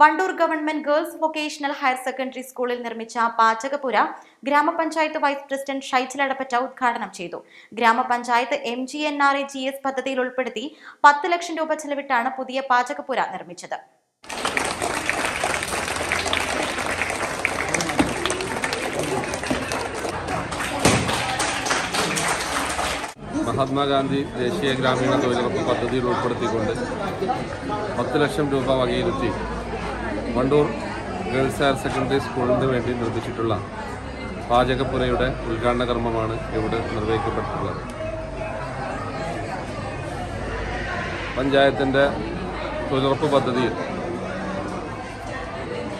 Wandoor government girls vocational higher secondary സ്കൂളിൽ നിർമ്മിച്ച പാചകപുര ഗ്രാമപഞ്ചായത്ത് വൈസ് പ്രസിഡന്റ് ഷൈജിൽ അടപ്പറ്റ ഉദ്ഘാടനം ചെയ്തു. ഗ്രാമപഞ്ചായത്ത് M G N R E G S പദ്ധതിയിൽ ഉൾപ്പെടുത്തി പത്ത് ലക്ഷം രൂപ ചെലവിട്ടാണ് പുതിയ പാചകപുര നിർമ്മിച്ചത്. മഹാത്മാഗാന്ധി ദേശീയ ഗ്രാമീണ തൊഴിലുറപ്പ് പദ്ധതിയിൽ ഉൾപ്പെടുത്തിക്കൊണ്ട് പത്ത് ലക്ഷം രൂപ വകയിരുത്തി വണ്ടൂർ ഗേൾസ് ഹയർ സെക്കൻഡറി സ്കൂളിന് വേണ്ടി നിർമ്മിച്ചിട്ടുള്ള പാചകപ്പുരയുടെ ഉദ്ഘാടന കർമ്മമാണ് ഇവിടെ നിർവഹിക്കപ്പെട്ടിട്ടുള്ളത്. പഞ്ചായത്തിന്റെ തൊഴിലുറപ്പ് പദ്ധതിയിൽ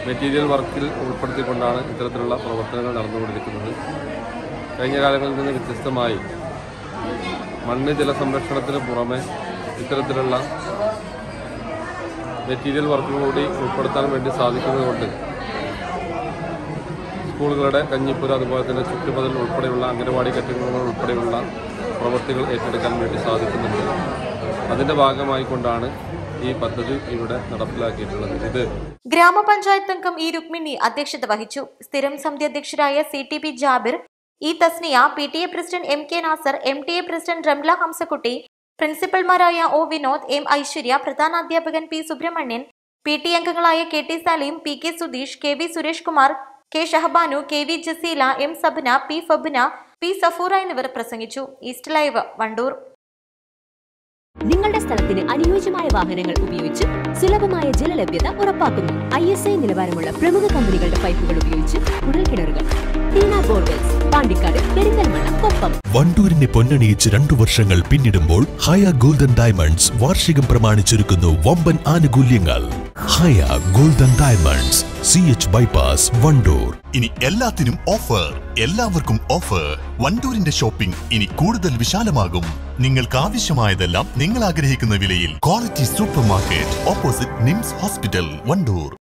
മെറ്റീരിയൽ വർക്കിൽ ഉൾപ്പെടുത്തിക്കൊണ്ടാണ് ഇത്തരത്തിലുള്ള പ്രവർത്തനങ്ങൾ നടന്നുകൊണ്ടിരിക്കുന്നത്. കഴിഞ്ഞ കാലങ്ങളിൽ നിന്ന് വ്യത്യസ്തമായി മണ്ണ് ജലസംരക്ഷണത്തിന് പുറമെ ഇത്തരത്തിലുള്ള മെറ്റീരിയൽ വർക്കും കൂടി ഉൾപ്പെടുത്താൻ വേണ്ടി സാധിക്കുന്നതുകൊണ്ട് സ്കൂളുകളുടെ കഞ്ഞിപ്പുര അതുപോലെ തന്നെ ചുറ്റുമതൽ ഉൾപ്പെടെയുള്ള അംഗനവാടി കെട്ടിടങ്ങൾ ഉൾപ്പെടെയുള്ള പ്രവൃത്തികൾ ഏറ്റെടുക്കാൻ വേണ്ടി സാധിക്കുന്നുണ്ട്. അതിന്റെ ഭാഗമായിക്കൊണ്ടാണ് ഈ പദ്ധതി ഇവിടെ നടപ്പിലാക്കിയിട്ടുള്ളത്. ഇത് ഗ്രാമപഞ്ചായത്ത് അംഗം ഇ രുക്മിണി അധ്യക്ഷത വഹിച്ചു. സ്ഥിരം സമിതി അധ്യക്ഷരായ C T P Jabir E Tasniya P T A president M K Nasar M T A president Ramla Hamsakutty പ്രിൻസിപ്പൽമാരായ O Vinod M Aishwarya പ്രധാനാധ്യാപകൻ പി സുബ്രഹ്മണ്യൻ പി ടി അംഗങ്ങളായ K T Saleem P K Sudheesh K V Suresh Kumar K Shahabanu K V Jaseela M Sabana P Fabna P Safoora എന്നിവർ പ്രസംഗിച്ചു. East live Wandoor. നിങ്ങളുടെ സ്ഥലത്തിന് അനുയോജ്യമായ വാഹനങ്ങൾ ഉപയോഗിച്ച് സുലഭമായ ജലലഭ്യത ഉറപ്പാക്കുന്നു. ഐ എസ് ഐ നിലവാരമുള്ള പ്രമുഖ കമ്പനികളുടെ പൈപ്പുകൾ ഉപയോഗിച്ച് കുടൽ ടീന വണ്ടൂരിനെ പൊന്നണിയിച്ച് രണ്ടു വർഷങ്ങൾ പിന്നിടുമ്പോൾ ഹയ ഗോൾഡൻ ഡയമണ്ട്സ് വാർഷികം പ്രമാണിച്ചൊരുക്കുന്നു വമ്പൻ ആനുകൂല്യങ്ങൾ. Haya golden diamonds C H bypass Wandoor. ഇനി എല്ലാത്തിനും ഓഫർ എല്ലാവർക്കും ഓഫർ വണ്ടൂരിന്റെ ഷോപ്പിംഗ് ഇനി കൂടുതൽ വിശാലമാകും. നിങ്ങൾക്ക് ആവശ്യമായതെല്ലാം നിങ്ങൾ ആഗ്രഹിക്കുന്ന വിലയിൽ. Quality super market opposite NIMS hospital Wandoor.